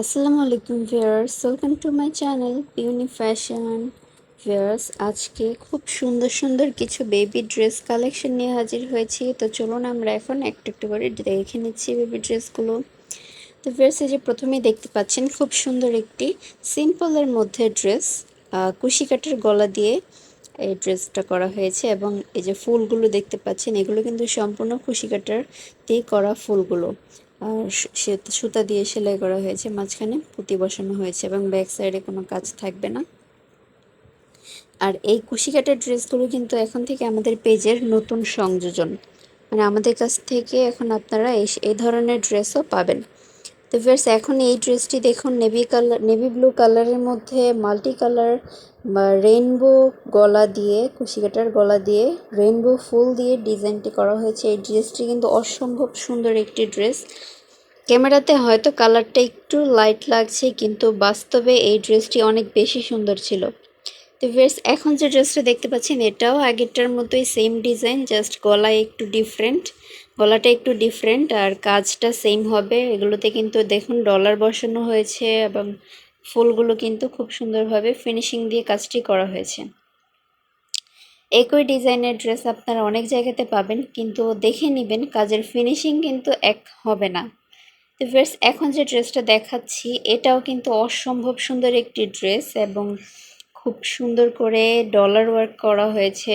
আসসালামু আলাইকুম viewers, welcome to my channel Piuni fashion viewers, আজকে খুব সুন্দর সুন্দর কিছু বেবি ড্রেস কালেকশন নিয়ে হাজির হয়েছি। তো চলুন আমরা এখন একটু একটু করে দেখে নিচ্ছি বেবি ড্রেসগুলো তো ভিউয়ার্স, এই যে প্রথমেই দেখতে পাচ্ছেন খুব সুন্দর একটি সিম্পলের মধ্যে ড্রেস কুশি কাটের গলা দিয়ে এই ড্রেসটা করা হয়েছে এবং এই যে ফুলগুলো দেখতে পাচ্ছেন, এগুলো কিন্তু সম্পূর্ণ কুশি কাটার দিয়ে করা ফুলগুলো। সুতা দিয়ে সেলাই করা হয়েছে, মাঝখানে পুঁতি বসানো হয়েছে এবং ব্যাক সাইডে কোনো কাজ থাকবে না। আর এই কুশি কাটার ড্রেসগুলো কিন্তু এখন থেকে আমাদের পেজের নতুন সংযোজন। মানে আমাদের কাছ থেকে এখন আপনারা এই এই ধরনের ড্রেসও পাবেন। তো ভিউয়ার্স এখন এই ড্রেসটি দেখুন নেভি কালার নেভি ব্লু কালারের মধ্যে মাল্টি কালার রেইনবো গলা দিয়ে, কুশিকাটার গলা দিয়ে রেইনবো ফুল দিয়ে ডিজাইনটি করা হয়েছে। এই ড্রেসটি কিন্তু অসম্ভব সুন্দর একটি ড্রেস। ক্যামেরাতে হয়তো কালারটা একটু লাইট লাগছে, কিন্তু বাস্তবে এই ড্রেসটি অনেক বেশি সুন্দর ছিল। তো ভিউয়ার্স এখন যে ড্রেসটা দেখতে পাচ্ছেন, এটাও আগেরটার মতোই সেম ডিজাইন জাস্ট গলায় একটু ডিফারেন্ট গলাটা একটু ডিফারেন্ট আর কাজটা সেম হবে। এগুলোতে কিন্তু দেখুন ডলার বসানো হয়েছে এবং ফুলগুলো কিন্তু খুব সুন্দরভাবে ফিনিশিং দিয়ে কাজটি করা হয়েছে। একই ডিজাইনের ড্রেস আপনারা অনেক জায়গাতে পাবেন কিন্তু দেখে নেবেন কাজের ফিনিশিং কিন্তু এক হবে না। তো ভিউয়ার্স এখন যে ড্রেসটা দেখাচ্ছি, এটাও কিন্তু অসম্ভব সুন্দর একটি ড্রেস এবং খুব সুন্দর করে ডলার ওয়ার্ক করা হয়েছে।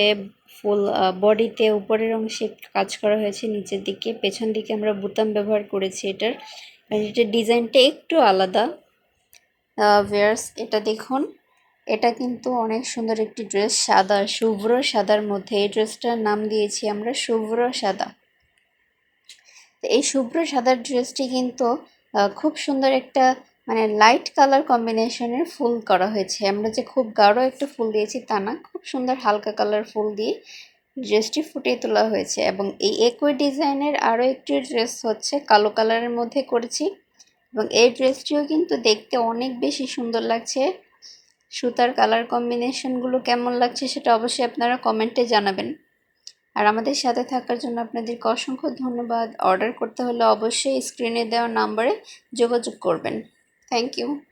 ফুল বডিতে উপরের অংশে কাজ করা হয়েছে, নিচের দিকে। পেছন দিকে আমরা বুতাম ব্যবহার করেছি এটার। এটার ডিজাইনটা একটু আলাদা। ভিয়ার্স এটা দেখুন। এটা কিন্তু অনেক সুন্দর একটি ড্রেস, সাদা, শুভ্র সাদার মধ্যে। এই ড্রেসটার নাম দিয়েছি আমরা শুভ্র সাদা। এই শুভ্র সাদার ড্রেসটি কিন্তু খুব সুন্দর একটা মানে লাইট কালার কম্বিনেশনের ফুল করা হয়েছে। আমরা যে খুব গাঢ় একটা ফুল দিয়েছি তা না, খুব সুন্দর হালকা কালার ফুল দিয়ে ড্রেসটি ফুটিয়ে তোলা হয়েছে এবং এই একই ডিজাইনের আরও একটি ড্রেস হচ্ছে কালো কালারের মধ্যে করেছি এবং এই ড্রেসটিও কিন্তু দেখতে অনেক বেশি সুন্দর লাগছে। সুতার কালার কম্বিনেশনগুলো কেমন লাগছে সেটা অবশ্যই আপনারা কমেন্টে জানাবেন। আর আমাদের সাথে থাকার জন্য আপনাদেরকে অসংখ্য ধন্যবাদ। অর্ডার করতে হলে অবশ্যই স্ক্রিনে দেওয়া নাম্বারে যোগাযোগ করবেন। Thank you.